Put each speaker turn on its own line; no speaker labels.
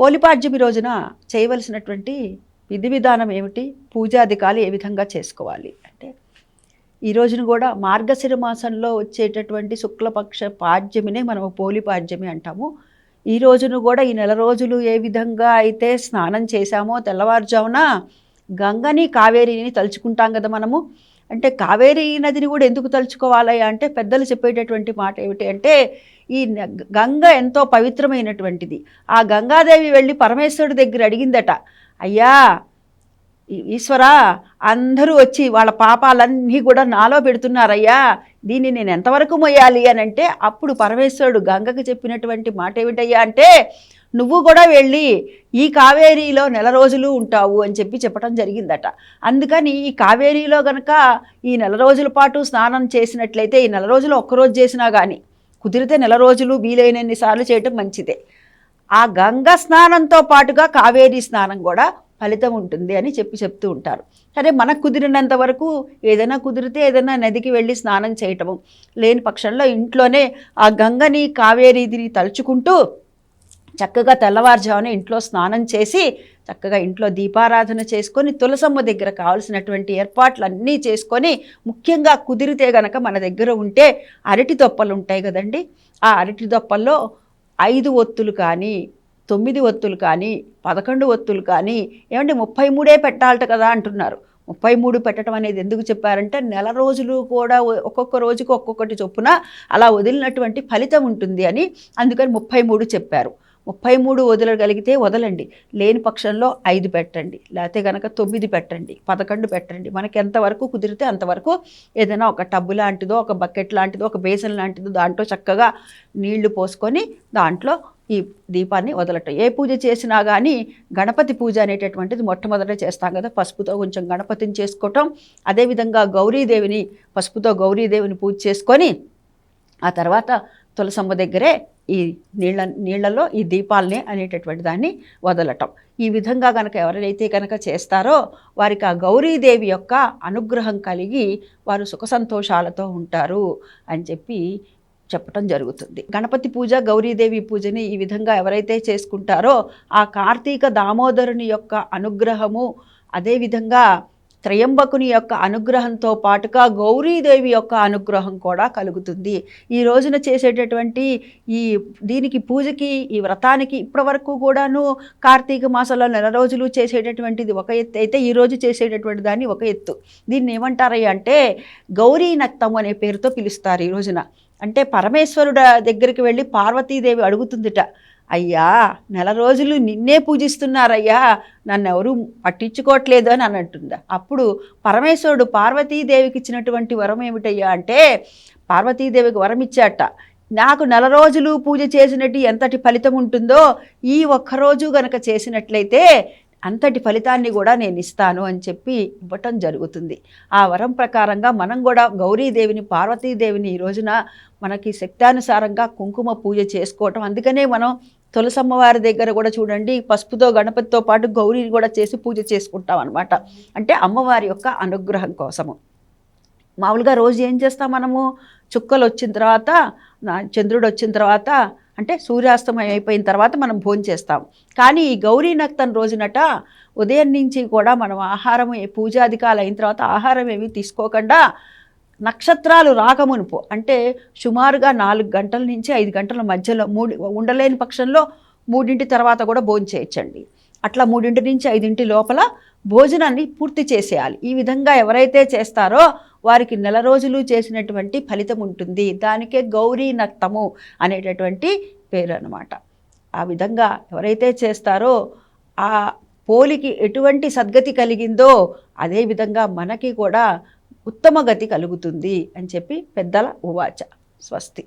పోలిపాడ్యమి రోజున చేయవలసినటువంటి విధి విధానం ఏమిటి? పూజాధికాలు ఏ విధంగా చేసుకోవాలి? అంటే ఈ రోజున కూడా మార్గశిర మాసంలో వచ్చేటటువంటి శుక్లపక్ష పాడ్యమినే మనం పోలిపాడ్యమి అంటాము. ఈ రోజును కూడా ఈ నెల రోజులు ఏ విధంగా అయితే స్నానం చేశామో తెల్లవారుజామున గంగని కావేరిని తలుచుకుంటాం కదా మనము. అంటే కావేరీ నదిని కూడా ఎందుకు తలుచుకోవాలి అంటే పెద్దలు చెప్పేటటువంటి మాట ఏమిటి అంటే ఈ గంగ ఎంతో పవిత్రమైనటువంటిది. ఆ గంగాదేవి వెళ్ళి పరమేశ్వరుడి దగ్గర అడిగిందట అయ్యా ఈశ్వరా అందరూ వచ్చి వాళ్ళ పాపాలన్నీ కూడా నాలో పెడుతున్నారయ్యా దీన్ని నేను ఎంతవరకు మొయ్యాలి? అని అంటే అప్పుడు పరమేశ్వరుడు గంగకు చెప్పినటువంటి మాట ఏమిటయ్యా అంటే నువ్వు కూడా వెళ్ళి ఈ కావేరీలో నెల రోజులు ఉంటావు అని చెప్పి చెప్పడం జరిగిందట. అందుకని ఈ కావేరీలో గనక ఈ నెల రోజుల పాటు స్నానం చేసినట్లయితే ఈ నెల రోజులు ఒక్కరోజు చేసినా కానీ కుదిరితే నెల రోజులు వీలైనన్ని సార్లు చేయటం మంచిదే. ఆ గంగ స్నానంతో పాటుగా కావేరీ స్నానం కూడా ఫలితం ఉంటుంది అని చెప్పి చెప్తూ ఉంటారు. సరే మనకు కుదిరినంత వరకు ఏదైనా కుదిరితే ఏదైనా నదికి వెళ్ళి స్నానం చేయటము లేని పక్షంలో ఇంట్లోనే ఆ గంగని కావేరీదిని తలుచుకుంటూ చక్కగా తెల్లవారుజామున ఇంట్లో స్నానం చేసి చక్కగా ఇంట్లో దీపారాధన చేసుకొని తులసమ్మ దగ్గర కావాల్సినటువంటి ఏర్పాట్లన్నీ చేసుకొని ముఖ్యంగా కుదిరితే గనక మన దగ్గర ఉంటే అరటి దొప్పలు ఉంటాయి కదండి. ఆ అరటి దొప్పల్లో ఐదు ఒత్తులు కానీ తొమ్మిది ఒత్తులు కానీ పదకొండు ఒత్తులు కానీ ఏమంటే ముప్పై మూడే పెట్టాలట కదా అంటున్నారు. ముప్పై మూడు పెట్టడం అనేది ఎందుకు చెప్పారంటే నెల రోజులు కూడా ఒక్కొక్క రోజుకు ఒక్కొక్కటి చొప్పున అలా వదిలినటువంటి ఫలితం ఉంటుంది అని అందుకని ముప్పై మూడు చెప్పారు. ముప్పై మూడు వదలగలిగితే వదలండి. లేని పక్షంలో ఐదు పెట్టండి. లేకపోతే కనుక తొమ్మిది పెట్టండి. పదకొండు పెట్టండి. మనకి ఎంతవరకు కుదిరితే అంతవరకు ఏదైనా ఒక టబ్బు లాంటిదో ఒక బకెట్ లాంటిదో ఒక బేసన్ లాంటిదో దాంట్లో చక్కగా నీళ్ళు పోసుకొని దాంట్లో ఈ దీపాన్ని వదలటం. ఏ పూజ చేసినా కానీ గణపతి పూజ అనేటటువంటిది మొట్టమొదట చేస్తాం కదా. పసుపుతో కొంచెం గణపతిని చేసుకోవటం. అదేవిధంగా గౌరీదేవిని పసుపుతో గౌరీదేవిని పూజ చేసుకొని ఆ తర్వాత తులసమ్మ దగ్గరే ఈ నీళ్ళ నీళ్ళలో ఈ దీపాలని అనేటటువంటి దాన్ని వదలటం. ఈ విధంగా కనుక ఎవరైతే కనుక చేస్తారో వారికి ఆ గౌరీదేవి యొక్క అనుగ్రహం కలిగి వారు సుఖ సంతోషాలతో ఉంటారు అని చెప్పి చెప్పటం జరుగుతుంది. గణపతి పూజ గౌరీదేవి పూజని ఈ విధంగా ఎవరైతే చేసుకుంటారో ఆ కార్తీక దామోదరుని యొక్క అనుగ్రహము అదేవిధంగా త్రయంబకుని యొక్క అనుగ్రహంతో పాటుగా గౌరీదేవి యొక్క అనుగ్రహం కూడా కలుగుతుంది. ఈ రోజున చేసేటటువంటి ఈ దీనికి పూజకి ఈ వ్రతానికి ఇప్పటివరకు కూడాను కార్తీక మాసంలో నెల రోజులు చేసేటటువంటిది ఒక ఎత్తు. అయితే ఈ రోజు చేసేటటువంటి దాన్ని ఒక ఎత్తు. దీన్ని ఏమంటారయ్య అంటే గౌరీ నక్తం అనే పేరుతో పిలుస్తారు ఈ రోజున. అంటే పరమేశ్వరుడు దగ్గరికి వెళ్ళి పార్వతీదేవి అడుగుతుందిట అయ్యా నెల రోజులు నిన్నే పూజిస్తున్నారయ్యా నన్ను పట్టించుకోవట్లేదు అని అన్నట్టుందా. అప్పుడు పరమేశ్వరుడు పార్వతీదేవికి ఇచ్చినటువంటి వరం ఏమిటయ్యా అంటే పార్వతీదేవికి వరం ఇచ్చాట నాకు నెల రోజులు పూజ చేసినట్టు ఎంతటి ఫలితం ఉంటుందో ఈ ఒక్కరోజు గనక చేసినట్లయితే అంతటి ఫలితాన్ని కూడా నేను ఇస్తాను అని చెప్పి ఇవ్వటం జరుగుతుంది. ఆ వరం ప్రకారంగా మనం కూడా గౌరీదేవిని పార్వతీదేవిని ఈ రోజున మనకి శక్తానుసారంగా కుంకుమ పూజ చేసుకోవటం అందుకనే మనం తులసమ్మవారి దగ్గర కూడా చూడండి పసుపుతో గణపతితో పాటు గౌరీని కూడా చేసి పూజ చేసుకుంటాం అనమాట అంటే అమ్మవారి యొక్క అనుగ్రహం కోసము. మామూలుగా రోజు ఏం చేస్తాం మనము? చుక్కలు వచ్చిన తర్వాత చంద్రుడు వచ్చిన తర్వాత అంటే సూర్యాస్తమయం అయిపోయిన తర్వాత మనం భోజనం చేస్తాం. కానీ ఈ గౌరీ నక్తన్ రోజునట ఉదయం నుంచి కూడా మనం ఆహారం పూజాధికాలు అయిన తర్వాత ఆహారం ఏమీ తీసుకోకుండా నక్షత్రాలు రాకమునుపు అంటే సుమారుగా నాలుగు గంటల నుంచి ఐదు గంటల మధ్యలో మూడు ఉండలేని పక్షంలో మూడింటి తర్వాత కూడా భోజనం చేయొచ్చండి. అట్లా మూడింటి నుంచి ఐదింటి లోపల భోజనాన్ని పూర్తి చేసేయాలి. ఈ విధంగా ఎవరైతే చేస్తారో వారికి నెల రోజులు చేసినటువంటి ఫలితం ఉంటుంది. దానికే గౌరీ నక్తము అనేటటువంటి పేరు అనమాట ఆ విధంగా ఎవరైతే చేస్తారో ఆ పోలికి ఎటువంటి సద్గతి కలిగిందో అదే విధంగా మనకి కూడా ఉత్తమ గతి కలుగుతుంది అని చెప్పి పెద్దల ఉవాచ స్వస్తి.